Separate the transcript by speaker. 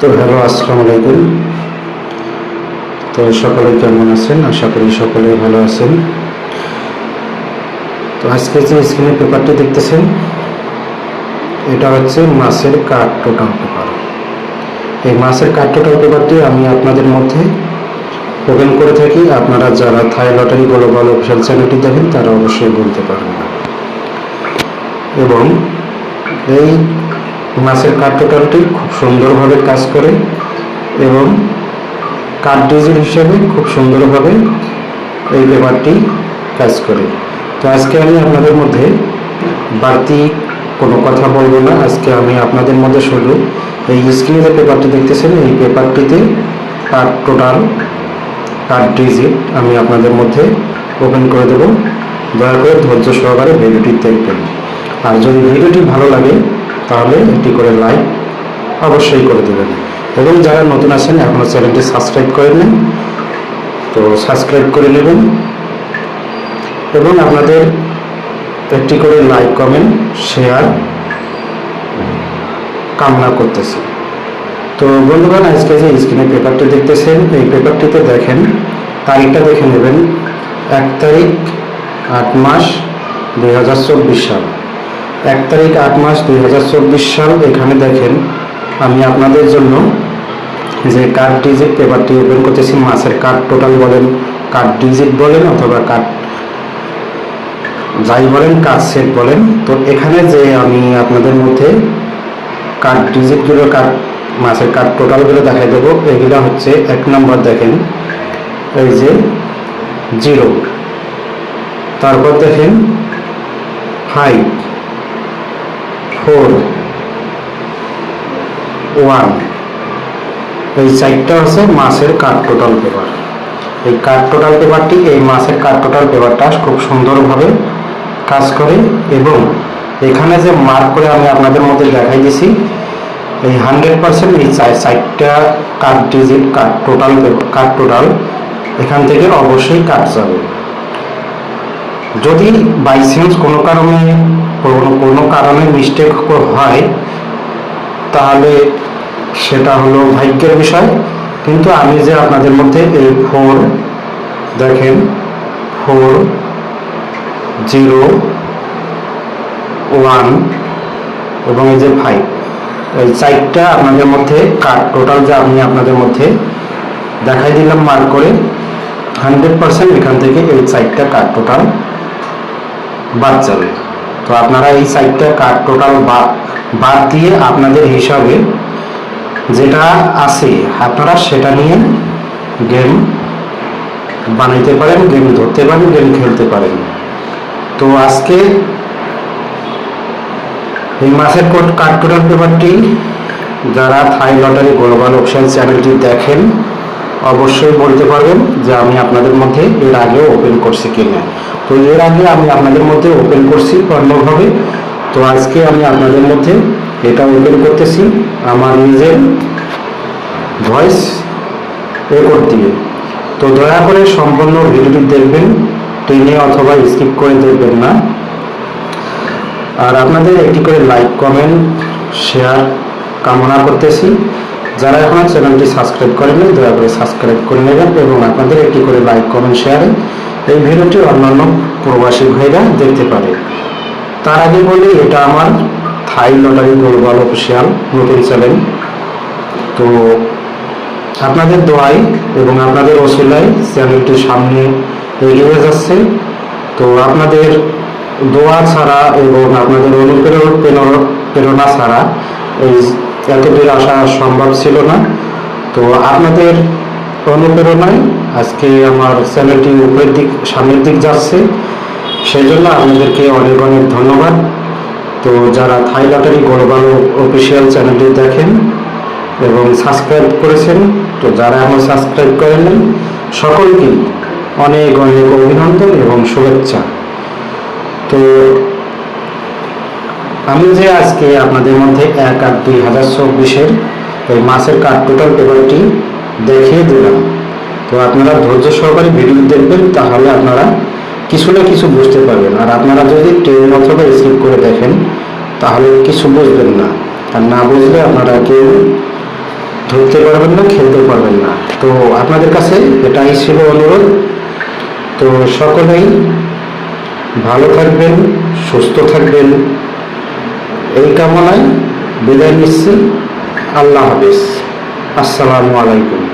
Speaker 1: তো হ্যালো, আসসালামু আলাইকুম। তো সকলে কেমন আছেন? আশা করি সকলে ভালো আছেন। তো আজকে যে স্ক্রিনের পেপারটি দেখতেছেন, এটা হচ্ছে মাছের কাঠ টোটাল পেপার এই মাছের কাঠ টোটাল পেপারটি আমি আপনাদের মধ্যে ওপেন করে থাকি। আপনারা যারা থাই লটারি গ্লোবাল অফিসিয়াল চ্যানেলটি দেখেন, তারা অবশ্যই বলতে পারবেন। এবং এই মাছের কাঠ টোটালটি খুব সুন্দরভাবে কাজ করে এবং কাঠ ডিজিল হিসেবে খুব সুন্দরভাবে এই পেপারটি কাজ করে। তো আজকে আমি আপনাদের মধ্যে বাড়তি কোনো কথা বলব না। আজকে আমি আপনাদের মধ্যে শুধু এই স্ক্রিনে যে পেপারটি দেখতেছেন, এই পেপারটিতে কাঠ টোটাল, কাঠ ডিজিট আমি আপনাদের মধ্যে ওপেন করে দেব। দয়া করে ধৈর্য সহকারে ভিডিওটি দেখবেন। আর যদি ভিডিওটি ভালো লাগে তাহলে একটি করে লাইক অবশ্যই করে দেবেন। এবং যারা নতুন আছেন এখনও চ্যানেলটি সাবস্ক্রাইব করে নেন তো সাবস্ক্রাইব করে নেবেন। এবং আপনাদের একটি করে লাইক কমেন্ট শেয়ার কামনা করতেছি। তো বন্ধুগণ, আজকে যে স্ক্রিনে পেপারটি দেখতেছেন, এই পেপারটিতে দেখেন, তারিখটা দেখে নেবেন, এক তারিখ, আট মাস, দুই হাজার চব্বিশ সাল। এক তারিখ আট মাস দুই হাজার চব্বিশ সাল এখানে দেখেন, আমি আপনাদের জন্য যে কার্ড ডিজিট পেপারটি ওপেন করতেছি, মাসের কার্ড টোটাল বলেন কার্ড ডিজিট বলেন অথবা কার্ড যাই বলেন কার্ড সেট বলেন, তো এখানে যে আমি আপনাদের মধ্যে কার্ড ডিজিটগুলো কার্ড মাসের কার্ড টোটালগুলো দেখাই দেবো, এগুলো হচ্ছে এক নম্বর দেখেন, এই যে জিরো তারপর দেখেন ফাইভ ফোর ওয়ান এই চারটা হচ্ছে মাসের কার্ড টোটাল পেপার এই কার্ড টোটাল পেপারটি এই মাসের কার্ড টোটাল পেপারটা খুব সুন্দরভাবে কাজ করে এবং এখানে যে মার্ক করে আমি আপনাদের মধ্যে দেখাই দিছি, এই হান্ড্রেড পার্সেন্ট এই চারটা card digit card total card total এখান থেকে অবশ্যই কাট যাবে যদি বাই চান্স কোনো কারণে কোনো কোনো কারণে মিস্টেক হয়, তাহলে সেটা হলো ভাগ্যের বিষয়। কিন্তু আমি যে আপনাদের মধ্যে এই ফোর দেখেন ফোর জিরো ওয়ান এবং এই যে ফাইভ এই চারটা আপনাদের মধ্যে কাট টোটাল যে আমি আপনাদের মধ্যে দেখাই দিলাম মার্ক করে হান্ড্রেড পার্সেন্ট এখান থেকে এই চারটা কাট টোটাল বাদ যাবে। তো আপনারা এই চারটা কাট টোটাল বাদ দিয়ে আপনাদের হিসাবে যেটা আছে, আপনারা সেটা নিয়ে গেম বানাইতে পারেন গেম ধরতে পারেন গেম খেলতে পারেন। তো আজকে এই মাসের কার্ড টোটাল পেপারটি যারা থাই লটারি গ্লোবাল অপশন চ্যানেলটি দেখেন, অবশ্যই বলতে পারবেন যে আমি আপনাদের মধ্যে এর আগেও ওপেন করছি কিনা। তো এর আগে আমি আপনাদের মধ্যে ওপেন করছি অন্যভাবে তো আজকে আমি আপনাদের মধ্যে এটা ওপেন করতেছি। আমার নিজের ভয়েস রেকর্ড দিয়ে। তো দয়া করে সম্পূর্ণ ভিডিওটি দেখবেন, টেনে অথবা স্কিপ করে দেখবেন না। আর আপনাদের একটি করে লাইক কমেন্ট শেয়ার কামনা করতেছি। যারা এখনও চ্যানেলটি সাবস্ক্রাইব করেননি, দয়া করে সাবস্ক্রাইব করে নেবেন এবং আপনাদের একটি করে লাইক কমেন্ট শেয়ারে এই ভিডিওটি অন্যান্য প্রবাসী ভাইরা দেখতে পারে তার আগে বলি, এটা আমার থাই লটারি গ্লোবাল অফিসিয়াল নতুন চ্যানেল। তো আপনাদের দোয়াই এবং আপনাদের ওসিলায় চ্যানেলটি সামনে এগিয়ে যাচ্ছে। তো আপনাদের দোয়া ছাড়া এবং আপনাদের অনুপ্রেরণ, প্রেরণা ছাড়া এই এতদূর আসা সম্ভব ছিল না। তো আপনাদের অনুপ্রেরণায় আজকে আমার চ্যানেলটি উপরের দিক, সামনের দিক যাচ্ছে। সেই জন্য আপনাদেরকে অনেক অনেক ধন্যবাদ। তো যারা থাই লটারি গ্লোবাল অফিসিয়াল চ্যানেলটি দেখেন এবং সাবস্ক্রাইব করেছেন, তো যারা এখন সাবস্ক্রাইব করেননি সকলকেই অনেক অনেক অভিনন্দন এবং শুভেচ্ছা। তো আমি যে আজকে আপনাদের মধ্যে এক আট দুই হাজার চব্বিশের এই মাসের কার্ড টোটাল পেপারটি দেখিয়ে দিলাম। তো আপনারা ধৈর্য সহকারে ভিডিও দেখবেন, তাহলে আপনারা কিছু না কিছু বুঝতে পারবেন। আর আপনারা যদি ট্রেন অথবা স্কিপ করে দেখেন, তাহলে কিছু বুঝবেন না। আর না বুঝলে আপনারা কেউ ধরতে পারবেন না, খেলতে পারবেন না। তো আপনাদের কাছে এটাই ছিল অনুরোধ। তো সকলেই ভালো থাকবেন, সুস্থ থাকবেন। এই কামনায় বিদায় নিচ্ছি। আল্লাহ হাফিজ। আসসালামু আলাইকুম।